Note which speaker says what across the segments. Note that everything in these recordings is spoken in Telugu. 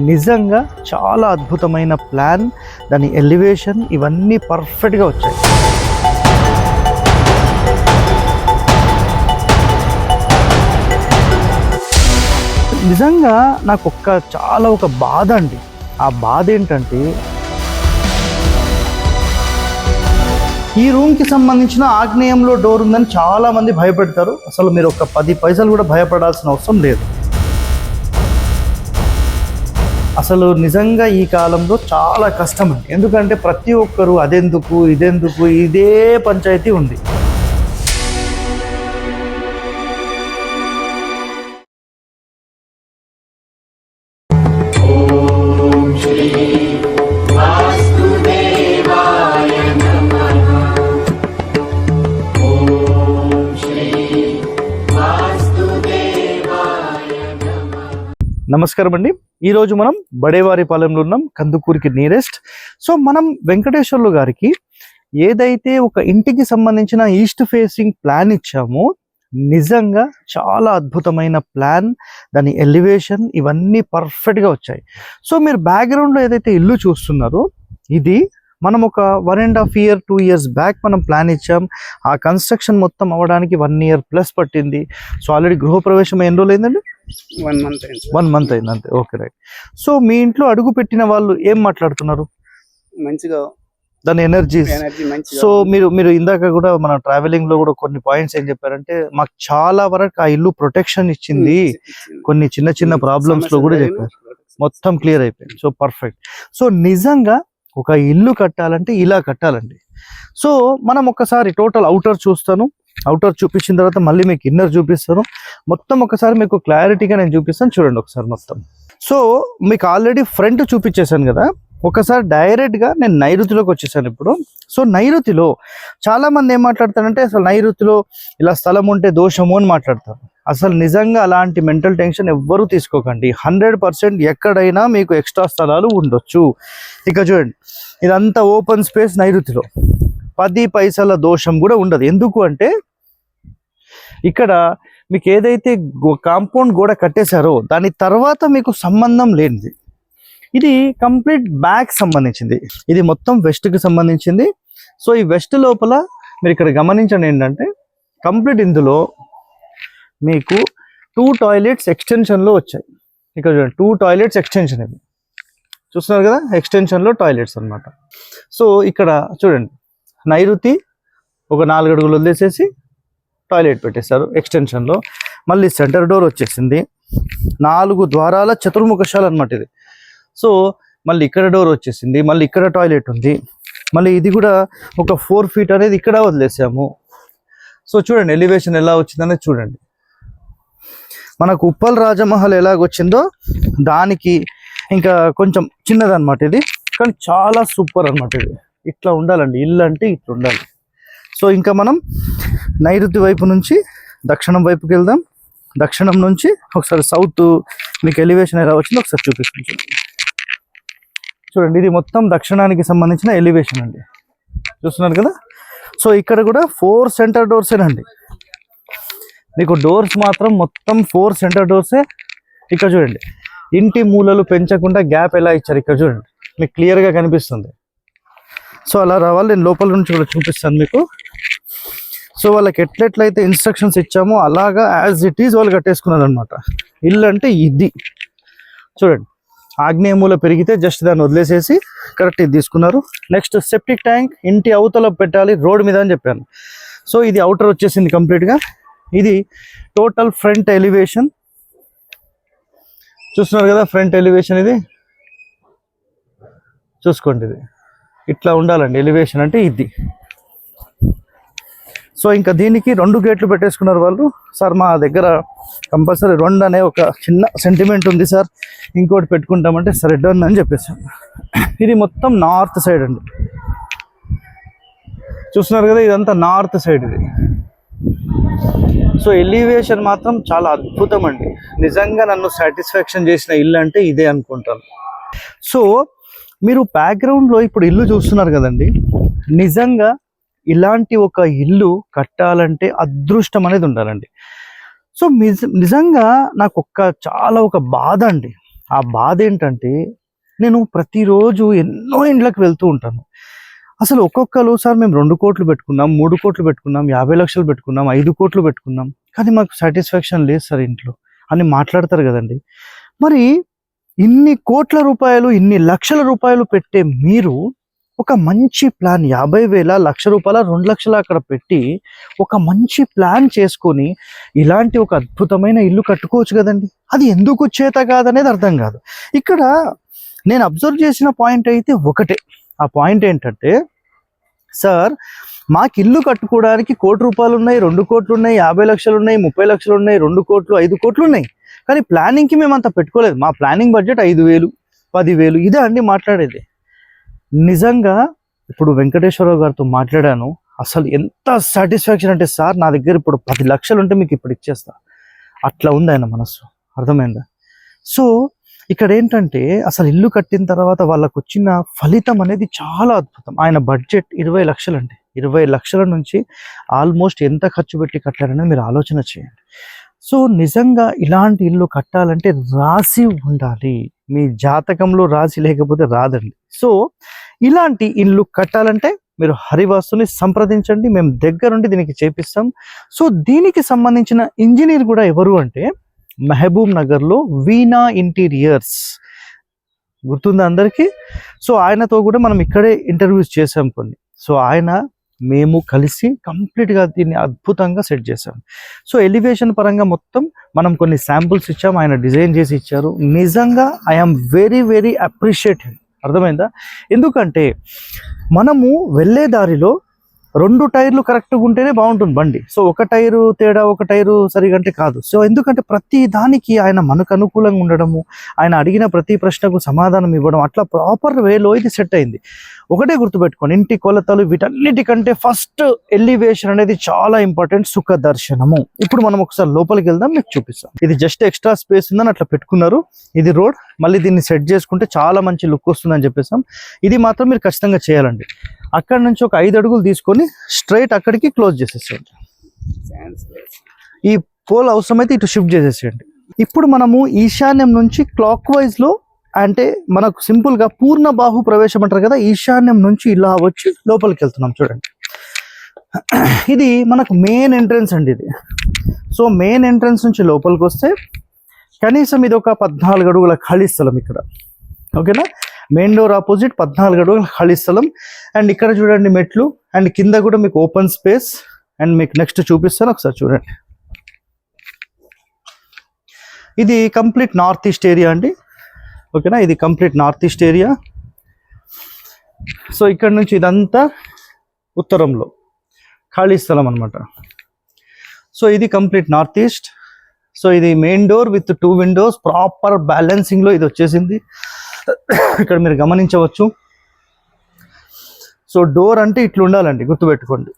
Speaker 1: నిజంగా చాలా అద్భుతమైన ప్లాన్. దాని ఎలివేషన్ ఇవన్నీ పర్ఫెక్ట్గా వచ్చాయి. నిజంగా నాకు ఒక్క చాలా ఒక బాధ అండి. ఆ బాధ ఏంటంటే ఈ రూమ్కి సంబంధించిన ఆగ్నేయంలో డోర్ ఉందని చాలామంది భయపెడతారు. అసలు మీరు ఒక పది పైసలు కూడా భయపడాల్సిన అవసరం లేదు. అసలు నిజంగా ఈ కాలంలో చాలా కష్టం ఎందుకంటే ప్రతి ఒక్కరు అదెందుకు ఇదెందుకు ఇదే పంచాయతీ ఉంది. నమస్కారం అండి. ఈరోజు మనం బడేవారిపాలెంలో ఉన్నాం కందుకూరికి నియరెస్ట్ సో మనం వెంకటేశ్వర్లు గారికి ఏదైతే ఒక ఇంటికి సంబంధించిన ఈస్ట్ ఫేసింగ్ ప్లాన్ ఇచ్చామో నిజంగా చాలా అద్భుతమైన ప్లాన్ దాని ఎలివేషన్ ఇవన్నీ పర్ఫెక్ట్గా వచ్చాయి. సో మీరు బ్యాక్గ్రౌండ్లో ఏదైతే ఇల్లు చూస్తున్నారో ఇది మనం ఒక one and half year two years back మనం ప్లాన్ ఇచ్చాం. ఆ కన్స్ట్రక్షన్ మొత్తం అవ్వడానికి వన్ ఇయర్ ప్లస్ పట్టింది. సో ఆల్రెడీ గృహప్రవేశం ఎన్ని రోజులు అయిందండి
Speaker 2: వన్ మంత్.
Speaker 1: వన్ మంత్ అయింది అంతే. ఓకే రైట్ సో మీ ఇంట్లో అడుగు పెట్టిన వాళ్ళు ఏం మాట్లాడుతున్నారు?
Speaker 2: మంచిగా
Speaker 1: దాని ఎనర్జీస్
Speaker 2: ఎనర్జీ
Speaker 1: సో మీరు మీరు ఇందాక కూడా మన ట్రావెలింగ్లో కూడా కొన్ని పాయింట్స్ ఏం చెప్పారంటే మాకు చాలా వరకు ఆ ఇల్లు ప్రొటెక్షన్ ఇచ్చింది. కొన్ని చిన్న చిన్న ప్రాబ్లమ్స్లో కూడా చెప్పారు. మొత్తం క్లియర్ అయిపోయింది. సో పర్ఫెక్ట్ సో నిజంగా ఒక ఇల్లు కట్టాలంటే ఇలా కట్టాలండి. సో మనం ఒకసారి టోటల్ అవుటర్ చూస్తాను. అవుటర్ చూపించిన తర్వాత మళ్ళీ మీకు ఇన్నర్ చూపిస్తాను. మొత్తం ఒకసారి మీకు క్లారిటీగా నేను చూపిస్తాను. చూడండి ఒకసారి మొత్తం. సో మీకు ఆల్రెడీ ఫ్రంట్ చూపించేశాను కదా. ఒకసారి డైరెక్ట్గా నేను నైరుతిలోకి వచ్చేసాను ఇప్పుడు. సో నైరుతిలో చాలా మంది ఏం మాట్లాడతారంటే అసలు నైరుతిలో ఇలా స్థలం ఉంటే దోషము అని మాట్లాడతారు. అసలు నిజంగా అలాంటి మెంటల్ టెన్షన్ ఎవ్వరూ తీసుకోకండి. హండ్రెడ్ పర్సెంట్ ఎక్కడైనా మీకు ఎక్స్ట్రా స్థలాలు ఉండొచ్చు. ఇక చూడండి ఇదంతా ఓపెన్ స్పేస్ నైరుతిలో. పది పైసల దోషం కూడా ఉండదు. ఎందుకు అంటే ఇక్కడ మీకు ఏదైతే కాంపౌండ్ గోడ కట్టేశారో దాని తర్వాత మీకు సంబంధం లేనిది. ఇది కంప్లీట్ బ్యాక్ సంబంధించింది. ఇది మొత్తం వెస్ట్కి సంబంధించింది. సో ఈ వెస్ట్ లోపల మీరు ఇక్కడ గమనించండి ఏంటంటే కంప్లీట్ ఇందులో మీకు టూ టాయిలెట్స్ ఎక్స్టెన్షన్లో వచ్చాయి. ఇక్కడ చూడండి టూ టాయిలెట్స్ ఎక్స్టెన్షన్ ఇవి. చూస్తున్నారు కదా ఎక్స్టెన్షన్లో టాయిలెట్స్ అన్నమాట. సో ఇక్కడ చూడండి నైరుతి ఒక నాలుగు అడుగులు వదిలేసేసి టాయిలెట్ పెట్టేశారు ఎక్స్టెన్షన్లో. మళ్ళీ సెంటర్ డోర్ వచ్చేసింది. నాలుగు ద్వారాల చతుర్ముఖశాల అనమాట ఇది. సో మళ్ళీ ఇక్కడ డోర్ వచ్చేసింది మళ్ళీ ఇక్కడ టాయిలెట్ ఉంది. మళ్ళీ ఇది కూడా ఒక ఫోర్ ఫీట్ అనేది ఇక్కడ వదిలేసాము. సో చూడండి ఎలివేషన్ ఎలా వచ్చిందనేది చూడండి. మనకు ఉప్పల్ రాజమహల్ ఎలాగొచ్చిందో దానికి ఇంకా కొంచెం చిన్నదన్నమాట ఇది. కానీ చాలా సూపర్ అన్నమాట ఇది. ఇట్లా ఉండాలండి. ఇల్లు అంటే ఇట్లా ఉండాలి. సో ఇంకా మనం నైరుతి వైపు నుంచి దక్షిణం వైపుకి వెళ్దాం. దక్షిణం నుంచి ఒకసారి సౌత్ మీకు ఎలివేషన్ ఎలా వచ్చిందో ఒకసారి చూపిస్తాను. చూడండి. ఇది మొత్తం దక్షిణానికి సంబంధించిన ఎలివేషన్ అండి. చూస్తున్నారు కదా? సో ఇక్కడ కూడా ఫోర్ సెంటర్ డోర్సేనండి మీకు డోర్స్ మాత్రం మొత్తం ఫోర్ సెంటర్ డోర్సే ఇక్కడ చూడండి ఇంటి మూలలు పెంచకుండా గ్యాప్ ఎలా ఇచ్చారు? ఇక్కడ చూడండి. మీకు క్లియర్గా కనిపిస్తుంది. సో అలా రావాలి. నేను లోపల నుంచి కూడా చూపిస్తాను మీకు. సో వాళ్ళకి ఎట్లెట్లయితే ఇన్స్ట్రక్షన్స్ ఇచ్చామో అలాగా యాజ్ ఇట్ ఈజ్ వాళ్ళు కట్టేసుకున్నారు అనమాట ఇల్లు అంటే ఇది. చూడండి. ఆగ్నేయమూల పెరిగితే జస్ట్ దాన్ని వదిలేసేసి కరెక్ట్ ఇది తీసుకున్నారు. నెక్స్ట్ సెప్టిక్ ట్యాంక్ ఇంటి అవతల పెట్టాలి రోడ్ మీద అని చెప్పాను. సో ఇది అవుటర్ వచ్చేసింది కంప్లీట్గా ఇది టోటల్ ఫ్రంట్ ఎలివేషన్ చూస్తున్నారు కదా ఫ్రంట్ ఎలివేషన్ ఇది? చూసుకోండి ఇది. ఇట్లా ఉండాలండి ఎలివేషన్ అంటే ఇది. సో ఇంకా దీనికి రెండు గేట్లు పెట్టేసుకున్నారు వాళ్ళు. సార్ మా దగ్గర కంపల్సరీ రెండు అనే ఒక చిన్న సెంటిమెంట్ ఉంది సార్. ఇంకోటి పెట్టుకుంటామంటే సరే డన్ అని చెప్పేసాం. ఇది మొత్తం నార్త్ సైడ్ అండి. చూస్తున్నారు కదా ఇదంతా నార్త్ సైడ్ ఇది. సో ఎలివేషన్ మాత్రం చాలా అద్భుతం అండి. నిజంగా నన్ను సాటిస్ఫాక్షన్ చేసిన ఇల్లు అంటే ఇదే అనుకుంటాను. సో మీరు బ్యాక్గ్రౌండ్లో ఇప్పుడు ఇల్లు చూస్తున్నారు కదండి. నిజంగా ఇలాంటి ఒక ఇల్లు కట్టాలంటే అదృష్టం అనేది ఉండాలండి. సో నిజంగా నాకు ఒక్క చాలా ఒక బాధ అండి. ఆ బాధ ఏంటంటే నేను ప్రతిరోజు ఎన్నో ఇండ్లకు వెళ్తూ ఉంటాను. అసలు ఒక్కొక్కరు సార్ మేము రెండు కోట్లు పెట్టుకున్నాం మూడు కోట్లు పెట్టుకున్నాం యాభై లక్షలు పెట్టుకున్నాం ఐదు కోట్లు పెట్టుకున్నాం. కానీ మాకు సాటిస్ఫాక్షన్ లేదు సార్ ఇంట్లో అని మాట్లాడతారు కదండి. మరి ఇన్ని కోట్ల రూపాయలు ఇన్ని లక్షల రూపాయలు పెట్టే మీరు ఒక మంచి ప్లాన్ యాభై వేల లక్ష రూపాయల రెండు లక్షల అక్కడ పెట్టి ఒక మంచి ప్లాన్ చేసుకొని ఇలాంటి ఒక అద్భుతమైన ఇల్లు కట్టుకోవచ్చు కదండి. అది ఎందుకు చేత కాదనేది అర్థం కాదు. ఇక్కడ నేను అబ్జర్వ్ చేసిన పాయింట్ అయితే ఒకటే. ఆ పాయింట్ ఏంటంటే సార్ మాకు ఇల్లు కట్టుకోవడానికి కోటి రూపాయలు ఉన్నాయి రెండు కోట్లు ఉన్నాయి యాభై లక్షలు ఉన్నాయి ముప్పై లక్షలు ఉన్నాయి రెండు కోట్లు ఐదు కోట్లు ఉన్నాయి. కానీ ప్లానింగ్కి మేము అంత పెట్టుకోలేదు. మా ప్లానింగ్ బడ్జెట్ ఐదు వేలు పదివేలు ఇదే అండి మాట్లాడేది. నిజంగా ఇప్పుడు వెంకటేశ్వరరావు గారితో మాట్లాడాను. అసలు ఎంత సాటిస్ఫాక్షన్ అంటే సార్ నా దగ్గర ఇప్పుడు పది లక్షలు ఉంటే మీకు ఇప్పుడు ఇచ్చేస్తా. అట్లా ఉంది ఆయన మనస్సు. అర్థమైందా? సో ఇక్కడ ఏంటంటే అసలు ఇల్లు కట్టిన తర్వాత వాళ్ళకు వచ్చిన ఫలితం అనేది చాలా అద్భుతం. ఆయన బడ్జెట్ ఇరవై లక్షలండి ఇరవై లక్షల నుంచి ఆల్మోస్ట్ ఎంత ఖర్చు పెట్టి కట్టారనేది మీరు ఆలోచన చేయండి. సో నిజంగా ఇలాంటి ఇల్లు కట్టాలంటే రాసి ఉండాలి. మీ జాతకంలో రాసి లేకపోతే రాదండి. సో ఇలాంటి ఇల్లు కట్టాలంటే మీరు హరివాస్తుని సంప్రదించండి. మేము దగ్గరుండి దీనికి చేపిస్తాం. సో దీనికి సంబంధించిన ఇంజనీర్ కూడా ఎవరు అంటే మహబూబ్ నగర్లో వీణా ఇంటీరియర్స్. గుర్తుందా అందరికీ? సో ఆయనతో కూడా మనం ఇక్కడే ఇంటర్వ్యూస్ చేసాం కొన్ని. సో ఆయన మేము కలిసి కంప్లీట్గా దీన్ని అద్భుతంగా సెట్ చేసాం సో ఎలివేషన్ పరంగా మొత్తం మనం కొన్ని శాంపుల్స్ ఇచ్చాము ఆయన డిజైన్ చేసి ఇచ్చారు. నిజంగా ఐఎమ్ వెరీ వెరీ అప్రిషియేటెడ్ అర్థమైందా? ఎందుకంటే మనము వెళ్ళే దారిలో రెండు టైర్లు కరెక్ట్గా ఉంటేనే బాగుంటుంది బండి. సో ఒక టైరు తేడా ఒక టైరు సరిగా అంటే కాదు. సో ఎందుకంటే ప్రతి దానికి ఆయన మనకు అనుకూలంగా ఉండడము ఆయన అడిగిన ప్రతి ప్రశ్నకు సమాధానం ఇవ్వడం అట్లా ప్రాపర్ వేలో ఇది సెట్ అయింది. ఒకటే గుర్తుపెట్టుకోండి ఇంటి కొలతలు వీటన్నిటికంటే ఫస్ట్ ఎలివేషన్ అనేది చాలా ఇంపార్టెంట్ సుఖ దర్శనము ఇప్పుడు మనం ఒకసారి లోపలికి వెళ్దాం మీకు చూపిస్తాం. ఇది జస్ట్ ఎక్స్ట్రా స్పేస్ ఉందని అట్లా పెట్టుకున్నారు. ఇది రోడ్ మళ్ళీ దీన్ని సెట్ చేసుకుంటే చాలా మంచి లుక్ వస్తుందని చెప్పేసాం. ఇది మాత్రం మీరు ఖచ్చితంగా చేయాలండి. అక్కడ నుంచి ఒక ఐదు అడుగులు తీసుకొని స్ట్రైట్ అక్కడికి క్లోజ్ చేసేసేయండి. ఈ పోల్ అవసరమైతే ఇటు షిఫ్ట్ చేసేసేయండి. ఇప్పుడు మనము ఈశాన్యం నుంచి క్లాక్ వైజ్లో అంటే మనకు సింపుల్గా పూర్ణ బాహు ప్రవేశం అంటారు కదా ఈశాన్యం నుంచి ఇలా వచ్చి లోపలికి వెళ్తున్నాం చూడండి. ఇది మనకు మెయిన్ ఎంట్రన్స్ అండి ఇది. సో మెయిన్ ఎంట్రన్స్ నుంచి లోపలికి వస్తే కనీసం ఇది ఒక పద్నాలుగు అడుగుల ఖాళీ స్థలం ఇక్కడ. ఓకేనా? మెయిన్ డోర్ ఆపోజిట్ పద్నాలుగు అడుగుల ఖాళీ స్థలం. అండ్ ఇక్కడ చూడండి మెట్లు. అండ్ కింద కూడా మీకు ఓపెన్ స్పేస్. అండ్ మీకు నెక్స్ట్ చూపిస్తాను ఒకసారి చూడండి. ఇది కంప్లీట్ నార్త్ ఈస్ట్ ఏరియా అండి. ఓకేనా? ఇది complete north east area. So ఇక్కడ నుంచి ఇదంతా ఉత్తరంలో. ఖాళీ స్థలం అనమాట సో ఇది కంప్లీట్ నార్త్ ఈస్ట్. సో ఇది main door with two windows. Proper బ్యాలెన్సింగ్లో ఇది వచ్చేసింది. ఇక్కడ మీరు గమనించవచ్చు. సో డోర్ అంటే ఇట్లా ఉండాలండి గుర్తుపెట్టుకోండి.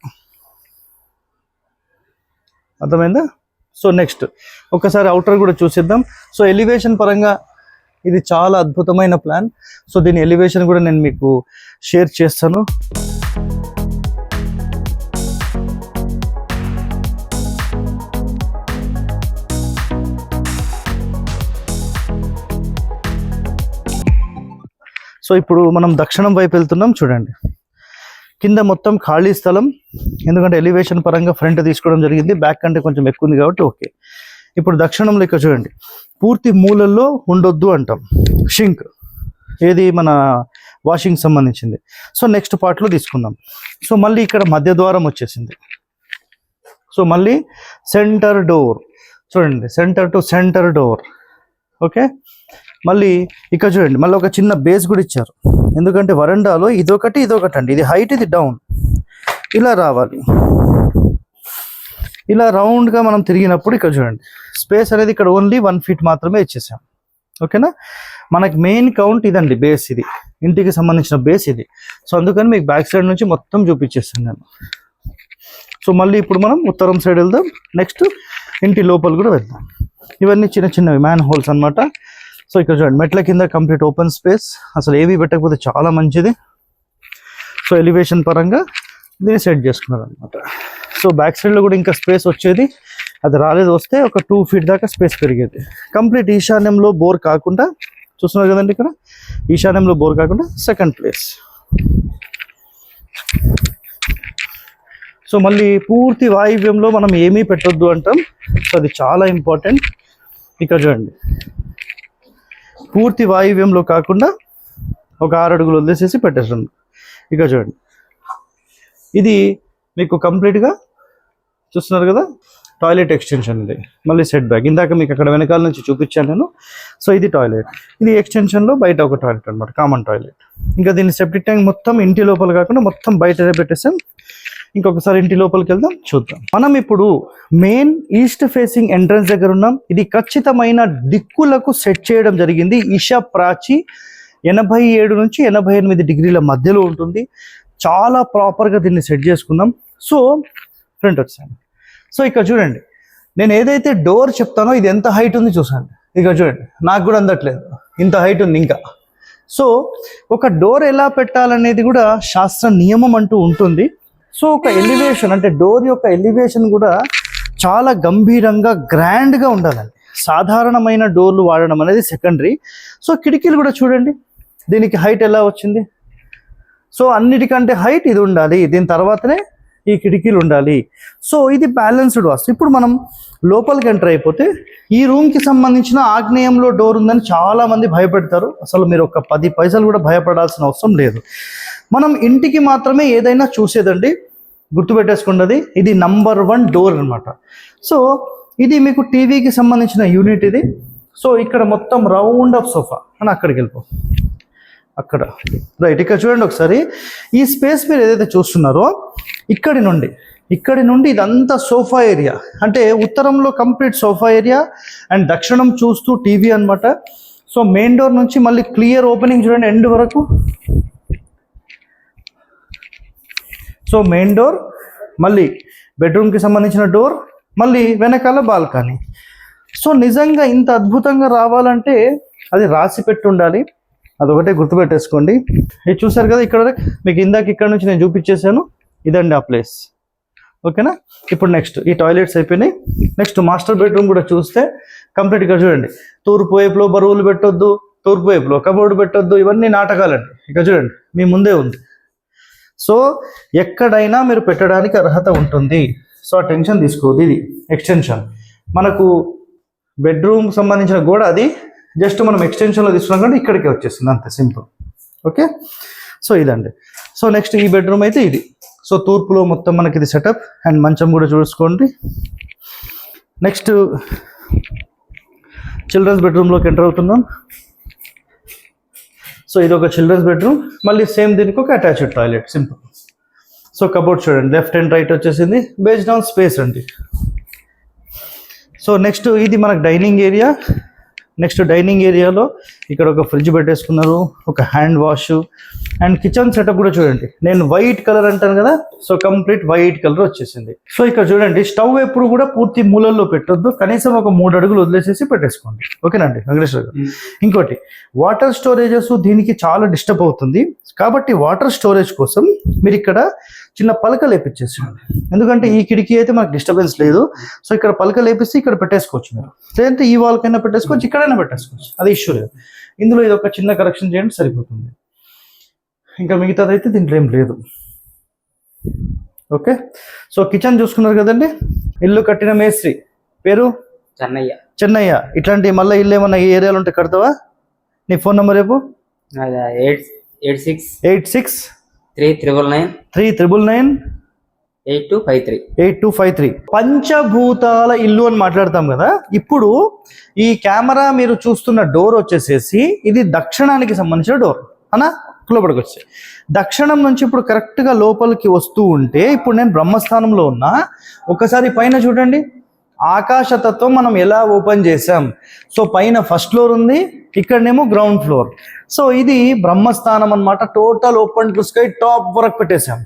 Speaker 1: అర్థమైందా? సో నెక్స్ట్ ఒకసారి అవుటర్ కూడా చూసిద్దాం. సో ఎలివేషన్ పరంగా ఇది చాలా అద్భుతమైన ప్లాన్ సో దీని ఎలివేషన్ కూడా నేను మీకు షేర్ చేస్తాను. సో ఇప్పుడు మనం దక్షిణం వైపు వెళ్తున్నాం చూడండి. కింద మొత్తం ఖాళీ స్థలం ఎందుకంటే ఎలివేషన్ పరంగా ఫ్రంట్ తీసుకోవడం జరిగింది బ్యాక్ కంటే కొంచెం ఎక్కువ ఉంది కాబట్టి ఓకే ఇప్పుడు దక్షిణంలో ఇక్కడ చూడండి. పూర్తి మూలల్లో ఉండొద్దు అంటాం. షింక్ ఏది మన వాషింగ్ సంబంధించింది. సో నెక్స్ట్ పార్ట్లో తీసుకుందాం. సో మళ్ళీ ఇక్కడ మధ్య ద్వారం వచ్చేసింది. సో మళ్ళీ సెంటర్ డోర్ చూడండి centre to centre door okay మళ్ళీ ఇక్కడ చూడండి మళ్ళీ ఒక చిన్న బేస్ కూడా ఇచ్చారు. ఎందుకంటే వరండాలో ఇదొకటి ఇదొకటి అండి. ఇది హైట్ ఇది డౌన్ ఇలా రావాలి. ఇలా రౌండ్గా మనం తిరిగినప్పుడు ఇక్కడ చూడండి స్పేస్ అనేది ఇక్కడ ఓన్లీ వన్ ఫీట్ మాత్రమే ఇచ్చేసాం. ఓకేనా మనకి మెయిన్ కౌంట్ ఇదండి బేస్ ఇది. ఇంటికి సంబంధించిన బేస్ ఇది. సో అందుకని మీకు బ్యాక్ సైడ్ నుంచి మొత్తం చూపించేస్తాను నేను. సో మళ్ళీ ఇప్పుడు మనం ఉత్తరం సైడ్ వెళ్దాం. నెక్స్ట్ ఇంటి లోపల కూడా వెళ్దాం. ఇవన్నీ చిన్న చిన్నవి మ్యాన్ హోల్స్ అన్నమాట. సో ఇక్కడ చూడండి మెట్ల కింద కంప్లీట్ ఓపెన్ స్పేస్ అసలు ఏవి పెట్టకపోతే చాలా మంచిది. సో ఎలివేషన్ పరంగా దీన్ని సెట్ చేసుకున్నారు అనమాట సో బ్యాక్ సైడ్లో కూడా ఇంకా స్పేస్ వచ్చేది. అది రాలేదు వస్తే ఒక టూ ఫీట్ దాకా స్పేస్ పెరిగేది. కంప్లీట్ ఈశాన్యంలో బోర్ కాకుండా చూస్తున్నారు కదండి ఇక్కడ? ఈశాన్యంలో బోర్ కాకుండా సెకండ్ ప్లేస్ సో మళ్ళీ పూర్తి వాయువ్యంలో మనం ఏమీ పెట్టొద్దు అంటాం. సో అది చాలా ఇంపార్టెంట్ ఇక్కడ చూడండి. పూర్తి వాయువ్యంలో కాకుండా ఒక ఆరు అడుగులు వదిలేసేసి పెట్టేస్తుంది ఇక చూడండి. ఇది మీకు కంప్లీట్గా చూస్తున్నారు కదా? టాయిలెట్ ఎక్స్టెన్షన్ ఇది. మళ్ళీ సెట్ బ్యాక్ ఇందాక మీకు అక్కడ వెనకాల నుంచి చూపించాను నేను. సో ఇది టాయిలెట్ ఇది ఎక్స్టెన్షన్లో బయట ఒక టాయిలెట్ అనమాట కామన్ టాయిలెట్ ఇంకా దీన్ని సెప్టిక్ ట్యాంక్ మొత్తం ఇంటి లోపల కాకుండా మొత్తం బయట పెట్టేసాం. ఇంకొకసారి ఇంటి లోపలికి వెళ్దాం చూద్దాం. మనం ఇప్పుడు మెయిన్ ఈస్ట్ ఫేసింగ్ ఎంట్రన్స్ దగ్గర ఉన్నాం. ఇది ఖచ్చితమైన దిక్కులకు సెట్ చేయడం జరిగింది. ఈషా ప్రాచి ఎనభై ఏడు నుంచి ఎనభై ఎనిమిది డిగ్రీల మధ్యలో ఉంటుంది. చాలా ప్రాపర్గా దీన్ని సెట్ చేసుకున్నాం సో ఫ్రంట్ వచ్చాను సో ఇక్కడ చూడండి. నేను ఏదైతే డోర్ చెప్తానో ఇది ఎంత హైట్ ఉంది చూసాను. ఇక చూడండి. నాకు కూడా అందట్లేదు. ఇంత హైట్ ఉంది ఇంకా. సో ఒక డోర్ ఎలా పెట్టాలనేది కూడా శాస్త్ర నియమం అంటూ ఉంటుంది. సో ఒక ఎలివేషన్ అంటే డోర్ యొక్క ఎలివేషన్ కూడా చాలా గంభీరంగా గ్రాండ్గా ఉండాలండి. సాధారణమైన డోర్లు వాడడం అనేది సెకండరీ సో కిటికీలు కూడా చూడండి దీనికి హైట్ ఎలా వచ్చింది? సో అన్నిటికంటే హైట్ ఇది ఉండాలి దీని తర్వాతనే ఈ కిటికీలు ఉండాలి. సో ఇది బ్యాలెన్స్డ్ వాస్తు. ఇప్పుడు మనం లోపలికి ఎంటర్ అయిపోతే ఈ రూమ్కి సంబంధించిన ఆగ్నేయంలో డోర్ ఉందని చాలా మంది భయపెడతారు. అసలు మీరు ఒక పది పైసలు కూడా భయపడాల్సిన అవసరం లేదు. మనం ఇంటికి మాత్రమే ఏదైనా చూసేదండి. గుర్తుపెట్టేసుకున్నది ఇది నంబర్ వన్ డోర్ అనమాట సో ఇది మీకు టీవీకి సంబంధించిన యూనిట్ ఇది. సో ఇక్కడ మొత్తం రౌండ్ ఆఫ్ సోఫా. అని అక్కడికి వెళ్ళిపో. అక్కడ. రైట్ ఇక్కడ చూడండి ఒకసారి. ఈ స్పేస్ మీరు ఏదైతే చూస్తున్నారో ఇక్కడి నుండి ఇక్కడి నుండి ఇదంతా సోఫా ఏరియా. అంటే ఉత్తరంలో కంప్లీట్ సోఫా ఏరియా అండ్ దక్షిణం చూస్తూ టీవీ అన్నమాట. సో మెయిన్ డోర్ నుంచి మళ్ళీ క్లియర్ ఓపెనింగ్ చూడండి ఎండ్ వరకు. సో మెయిన్ డోర్ మళ్ళీ బెడ్రూమ్కి సంబంధించిన డోర్ మళ్ళీ వెనకాల బాల్కనీ. సో నిజంగా ఇంత అద్భుతంగా రావాలంటే అది రాసి పెట్టి ఉండాలి. అదొకటే గుర్తుపెట్టేసుకోండి. ఇది చూసారు కదా ఇక్కడ మీకు ఇందాక ఇక్కడ నుంచి నేను చూపించేశాను. ఇదండి ఆ ప్లేస్. ఓకేనా? ఇప్పుడు నెక్స్ట్. ఈ టాయిలెట్స్ అయిపోయినాయి. నెక్స్ట్ మాస్టర్ బెడ్రూమ్ కూడా చూస్తే కంప్లీట్గా చూడండి. తూర్పు వైపులో బరువులు పెట్టొద్దు తూర్పు వైపులో కబోర్డు పెట్టొద్దు ఇవన్నీ నాటకాలండి. ఇక చూడండి మీ ముందే ఉంది. సో ఎక్కడైనా మీరు పెట్టడానికి అర్హత ఉంటుంది. సో ఆ టెన్షన్ తీసుకోవద్దు. ఇది ఎక్స్టెన్షన్. మనకు బెడ్రూమ్ సంబంధించిన గోడ అది జస్ట్ మనం ఎక్స్టెన్షన్లో తీసుకున్నాం కానీ ఇక్కడికే వచ్చేస్తుంది అంతే సింపుల్. ఓకే? సో ఇదండి. సో నెక్స్ట్ ఈ బెడ్రూమ్ అయితే ఇది. సో తూర్పులో మొత్తం మనకి ఇది సెటప్ అండ్ మంచం కూడా చూసుకోండి. నెక్స్ట్ చిల్డ్రన్స్ బెడ్రూమ్లోకి ఎంటర్ అవుతున్నాం. సో ఇది ఒక చిల్డ్రన్స్ బెడ్రూమ్ మళ్ళీ సేమ్ దీనికి ఒక attached toilet simple so cupboard చూడండి లెఫ్ట్ అండ్ రైట్ వచ్చేసింది. బేస్డ్ ఆన్ స్పేస్ అండి. సో నెక్స్ట్ ఇది మనకు డైనింగ్ ఏరియా నెక్స్ట్ డైనింగ్ ఏరియాలో ఇక్కడ ఒక ఫ్రిడ్జ్ పెట్టేసుకున్నారు ఒక hand wash and kitchen setup కూడా చూడండి. నేను వైట్ కలర్ అంటాను కదా సో కంప్లీట్ వైట్ కలర్ వచ్చేసింది. సో ఇక్కడ చూడండి స్టవ్ ఎప్పుడు కూడా పూర్తి మూలల్లో పెట్టొద్దు కనీసం ఒక మూడు అడుగులు వదిలేసేసి పెట్టేసుకోండి. ఓకేనండి వెంకటేశ్వర గారు. ఇంకోటి వాటర్ స్టోరేజెస్ దీనికి చాలా డిస్టర్బ్ అవుతుంది. కాబట్టి వాటర్ స్టోరేజ్ కోసం మీరు ఇక్కడ చిన్న పలక లేపించేసేయండి ఎందుకంటే ఈ కిటికీ అయితే మనకు డిస్టర్బెన్స్ లేదు. సో ఇక్కడ పలక లేపిస్తే ఇక్కడ పెట్టేసుకోవచ్చు మీరు. లేదంటే ఈ వాల్కైనా పెట్టేసుకోవచ్చు ఇక్కడైనా పెట్టేసుకోవచ్చు. అది ఇష్యూ లేదు. ఇందులో ఇది ఒక చిన్న కరెక్షన్ చేయండి సరిపోతుంది. ఇంకా మిగతాది అయితే దీంట్లో ఏం లేదు. ఓకే? సో కిచెన్ చూసుకున్నారు కదండి? ఇల్లు కట్టిన మేస్త్రి. పేరు?
Speaker 2: చెన్నయ్య.
Speaker 1: చెన్నయ్య. ఇట్లాంటి మళ్ళీ ఇల్లు ఏమన్నా ఈ ఏరియాలో ఉంటే కడతావా? నీ ఫోన్ నెంబర్ రేపు?
Speaker 2: Eight eight six
Speaker 1: eight six
Speaker 2: three triple nine
Speaker 1: three triple nine
Speaker 2: eight two five three.
Speaker 1: Eight two five three. పంచభూతాల ఇల్లు అని మాట్లాడతాం కదా? ఇప్పుడు ఈ కెమెరా మీరు చూస్తున్న డోర్ వచ్చేసేసి ఇది దక్షిణానికి సంబంధించిన డోర్. అనా? లోపలికి వచ్చే దక్షిణం నుంచి ఇప్పుడు కరెక్ట్గా లోపలికి వస్తూ ఉంటే ఇప్పుడు నేను బ్రహ్మస్థానంలో ఉన్నా ఒకసారి పైన చూడండి. ఆకాశతత్వం మనం ఎలా ఓపెన్ చేసాం సో పైన ఫస్ట్ ఫ్లోర్ ఉంది ఇక్కడనేమో గ్రౌండ్ ఫ్లోర్. సో ఇది బ్రహ్మస్థానం అన్నమాట. Total open to sky top వరకు పెట్టేశాం.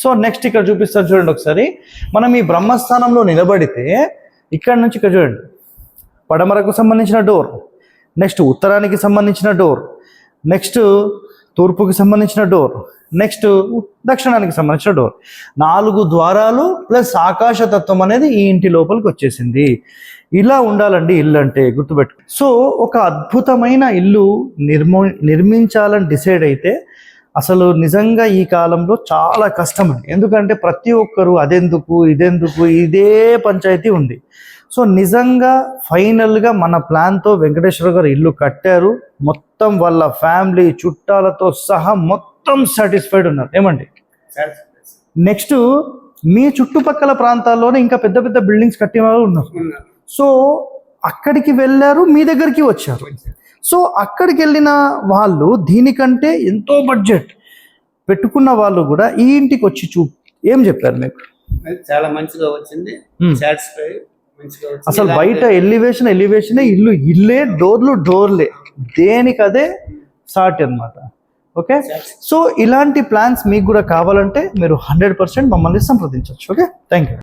Speaker 1: సో నెక్స్ట్ ఇక్కడ చూపిస్తాను చూడండి ఒకసారి. మనం ఈ బ్రహ్మస్థానంలో నిలబడితే ఇక్కడ నుంచి ఇక్కడ చూడండి. పడమరకు సంబంధించిన డోర్ నెక్స్ట్ ఉత్తరానికి సంబంధించిన డోర్ నెక్స్ట్ తూర్పుకి సంబంధించిన డోర్ నెక్స్ట్ దక్షిణానికి సంబంధించిన డోర్ నాలుగు ద్వారాలు ప్లస్ ఆకాశతత్వం అనేది ఈ ఇంటి లోపలికి వచ్చేసింది. ఇలా ఉండాలండి ఇల్లు అంటే గుర్తుపెట్టు సో ఒక అద్భుతమైన ఇల్లు నిర్మో నిర్మించాలని డిసైడ్ అయితే అసలు నిజంగా ఈ కాలంలో చాలా కష్టం ఎందుకంటే ప్రతి ఒక్కరు అదెందుకు ఇదెందుకు ఇదే పంచాయతీ ఉంది. సో నిజంగా ఫైనల్గా మన ప్లాన్తో వెంకటేశ్వర గారు ఇల్లు కట్టారు. మొత్తం వాళ్ళ ఫ్యామిలీ చుట్టాలతో సహా మొత్తం సాటిస్ఫైడ్ ఉన్నారు. ఏమండి? నెక్స్ట్ మీ చుట్టుపక్కల ప్రాంతాల్లోనే ఇంకా పెద్ద పెద్ద బిల్డింగ్స్ కట్టిన వాళ్ళు ఉన్నారు. సో అక్కడికి వెళ్ళారు మీ దగ్గరికి వచ్చారు. సో అక్కడికి వెళ్ళిన వాళ్ళు దీనికంటే ఎంతో బడ్జెట్ పెట్టుకున్న వాళ్ళు కూడా ఈ ఇంటికి వచ్చి చూ ఏం చెప్పారు మీకు?
Speaker 3: చాలా మంచిగా వచ్చింది. సాటిస్ఫై
Speaker 1: అసలు బయట ఎలివేషన్ ఎలివేషన్ ఇల్లు ఇల్లే డోర్లు డోర్లే. దేనికదే సాటి అన్నమాట. ఓకే? సో ఇలాంటి ప్లాన్స్ మీకు కూడా కావాలంటే మీరు హండ్రెడ్ పర్సెంట్ మమ్మల్ని సంప్రదించవచ్చు. ఓకే? Thank you